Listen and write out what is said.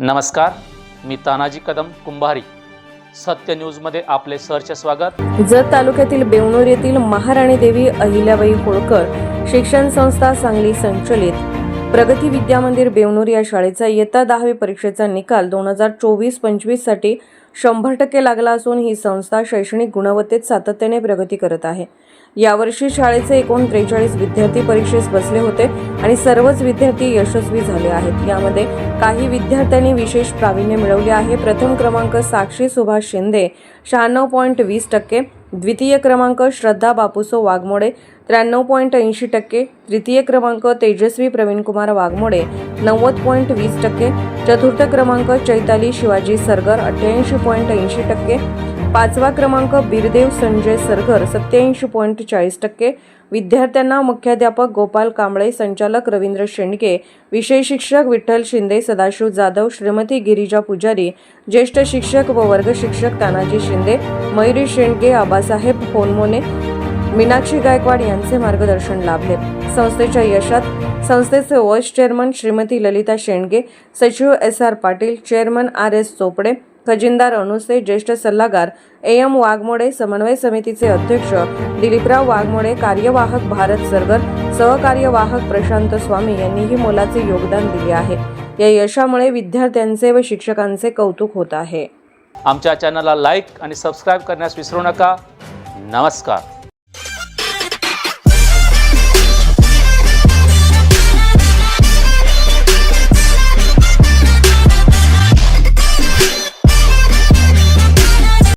नमस्कार मी तानाजी कदम कुंभारी. सत्य न्यूजमध्ये आपले सरचे स्वागत. जत तालुक्यातील बेवणूर येथील महाराणी देवी अहिल्याबाई होळकर शिक्षण संस्था सांगली संचलित. प्रगती विद्या मंदिर बेवनूर या शाळेचा इयत्ता दहावी परीक्षेचा निकाल दोन हजार चोवीस पंचवीससाठी शंभर टक्के लागला असून ही संस्था शैक्षणिक गुणवत्तेत सातत्याने प्रगती करत आहे. यावर्षी शाळेचे एकूण त्रेचाळीस विद्यार्थी परीक्षेस बसले होते आणि सर्वच विद्यार्थी यशस्वी झाले आहेत. यामध्ये काही विद्यार्थ्यांनी विशेष प्रावीण्य मिळवले आहे. प्रथम क्रमांक साक्षी सुभाष शिंदे शहाण्णव पॉईंट वीस टक्के. द्वितीय क्रमांक श्रद्धा बापूसो वाघमोडे त्र्याण्णव पॉईंट ऐंशी टक्के तृतीय क्रमांक तेजस्वी प्रवीणकुमार वाघमोडे नव्वद पॉईंट वीस टक्के चतुर्थ क्रमांक चैताली शिवाजी सरगर अठ्ठ्याऐंशी पॉईंट ऐंशी टक्के पाचवा क्रमांक बिरदेव संजय सरगर सत्याऐंशी पॉईंट चाळीस टक्के विद्यार्थ्यांना मुख्याध्यापक गोपाल कांबळे संचालक रवींद्र शेंडके विषय शिक्षक विठ्ठल शिंदे सदाशिव जाधव श्रीमती गिरिजा पुजारी ज्येष्ठ शिक्षक व वर्ग शिक्षक तानाजी शिंदे मयुरी शेंडके आबासाहेब होनमोने मीनाक्षी गायकवाड यांचे मार्गदर्शन लाभले. संस्थेच्या यशात संस्थेचे व्हाईस चेअरमन श्रीमती ललिता शेंडगे सचिव S R Patil chairman R S Chopde खजिनदार अनुसे ज्येष्ठ सल्लागार ए एम वाघमोडे समन्वय समितीचे अध्यक्ष दिलीपराव वाघमोडे कार्यवाहक भारत सरगर सहकार्यवाहक प्रशांत स्वामी यांनीही मोलाचे योगदान दिले आहे. या यशामुळे विद्यार्थ्यांचे व शिक्षकांचे कौतुक होत आहे. आमच्या चॅनलला लाईक आणि सबस्क्राईब करण्यास विसरू नका. नमस्कार.